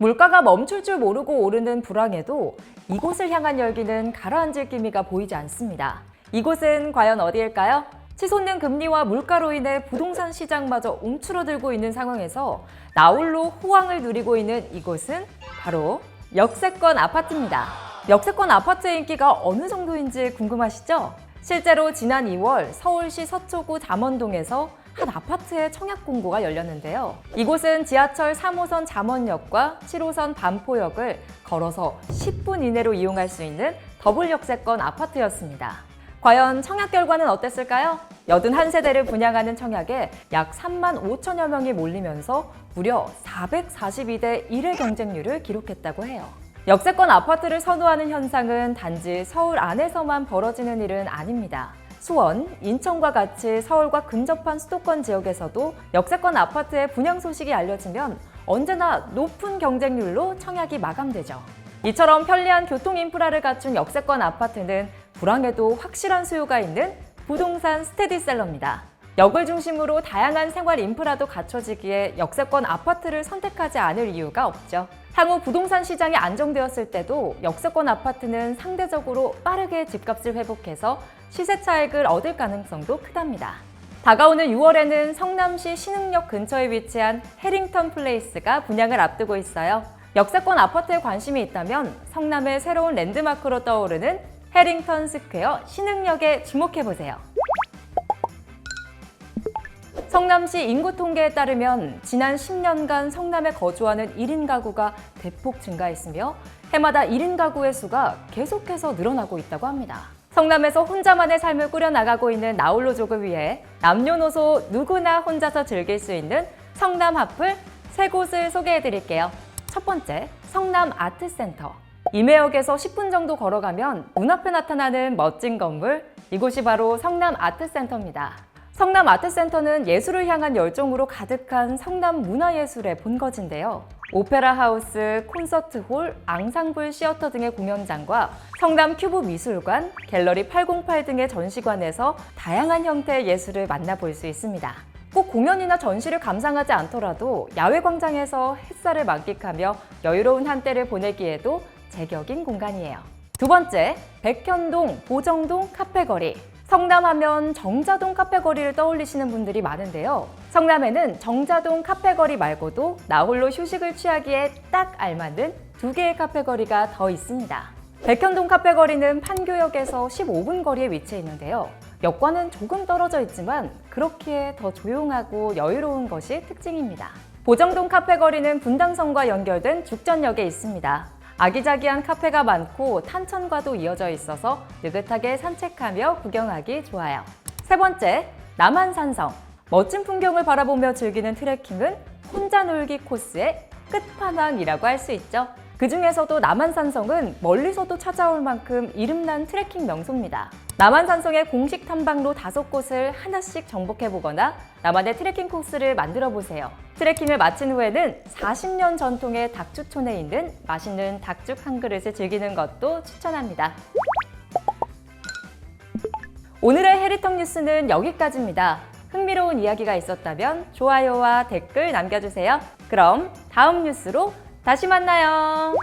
물가가 멈출 줄 모르고 오르는 불황에도 이곳을 향한 열기는 가라앉을 기미가 보이지 않습니다. 이곳은 과연 어디일까요? 치솟는 금리와 물가로 인해 부동산 시장마저 움츠러들고 있는 상황에서 나홀로 호황을 누리고 있는 이곳은 바로 역세권 아파트입니다. 역세권 아파트의 인기가 어느 정도인지 궁금하시죠? 실제로 지난 2월 서울시 서초구 잠원동에서 한 아파트의 청약 공고가 열렸는데요. 이곳은 지하철 3호선 잠원역과 7호선 반포역을 걸어서 10분 이내로 이용할 수 있는 더블 역세권 아파트였습니다. 과연 청약 결과는 어땠을까요? 81세대를 분양하는 청약에 약 3만 5천여 명이 몰리면서 무려 442대 1의 경쟁률을 기록했다고 해요. 역세권 아파트를 선호하는 현상은 단지 서울 안에서만 벌어지는 일은 아닙니다. 수원, 인천과 같이 서울과 근접한 수도권 지역에서도 역세권 아파트의 분양 소식이 알려지면 언제나 높은 경쟁률로 청약이 마감되죠. 이처럼 편리한 교통 인프라를 갖춘 역세권 아파트는 불황에도 확실한 수요가 있는 부동산 스테디셀러입니다. 역을 중심으로 다양한 생활 인프라도 갖춰지기에 역세권 아파트를 선택하지 않을 이유가 없죠. 향후 부동산 시장이 안정되었을 때도 역세권 아파트는 상대적으로 빠르게 집값을 회복해서 시세 차익을 얻을 가능성도 크답니다. 다가오는 6월에는 성남시 신흥역 근처에 위치한 해링턴 플레이스가 분양을 앞두고 있어요. 역세권 아파트에 관심이 있다면 성남의 새로운 랜드마크로 떠오르는 해링턴 스퀘어 신흥역에 주목해보세요. 성남시 인구 통계에 따르면 지난 10년간 성남에 거주하는 1인 가구가 대폭 증가했으며 해마다 1인 가구의 수가 계속해서 늘어나고 있다고 합니다. 성남에서 혼자만의 삶을 꾸려나가고 있는 나홀로족을 위해 남녀노소 누구나 혼자서 즐길 수 있는 성남 하플 세 곳을 소개해 드릴게요. 첫 번째, 성남 아트센터. 임해역에서 10분 정도 걸어가면 눈앞에 나타나는 멋진 건물, 이곳이 바로 성남 아트센터입니다. 성남 아트센터는 예술을 향한 열정으로 가득한 성남 문화예술의 본거지인데요. 오페라 하우스, 콘서트 홀, 앙상블 시어터 등의 공연장과 성남 큐브 미술관, 갤러리 808 등의 전시관에서 다양한 형태의 예술을 만나볼 수 있습니다. 꼭 공연이나 전시를 감상하지 않더라도 야외 광장에서 햇살을 만끽하며 여유로운 한때를 보내기에도 제격인 공간이에요. 두 번째, 백현동, 보정동 카페거리. 성남하면 정자동 카페거리를 떠올리시는 분들이 많은데요. 성남에는 정자동 카페거리 말고도 나홀로 휴식을 취하기에 딱 알맞는 두 개의 카페거리가 더 있습니다. 백현동 카페거리는 판교역에서 15분 거리에 위치해 있는데요. 역과는 조금 떨어져 있지만 그렇기에 더 조용하고 여유로운 것이 특징입니다. 보정동 카페거리는 분당선과 연결된 죽전역에 있습니다. 아기자기한 카페가 많고 탄천과도 이어져 있어서 느긋하게 산책하며 구경하기 좋아요. 세 번째, 남한산성. 멋진 풍경을 바라보며 즐기는 트레킹은 혼자 놀기 코스의 끝판왕이라고 할 수 있죠. 그 중에서도 남한산성은 멀리서도 찾아올 만큼 이름난 트레킹 명소입니다. 남한산성의 공식 탐방로 다섯 곳을 하나씩 정복해보거나 나만의 트레킹 코스를 만들어 보세요. 트레킹을 마친 후에는 40년 전통의 닭주촌에 있는 맛있는 닭죽 한 그릇을 즐기는 것도 추천합니다. 오늘의 해리턴 뉴스는 여기까지입니다. 흥미로운 이야기가 있었다면 좋아요와 댓글 남겨주세요. 그럼 다음 뉴스로 다시 만나요.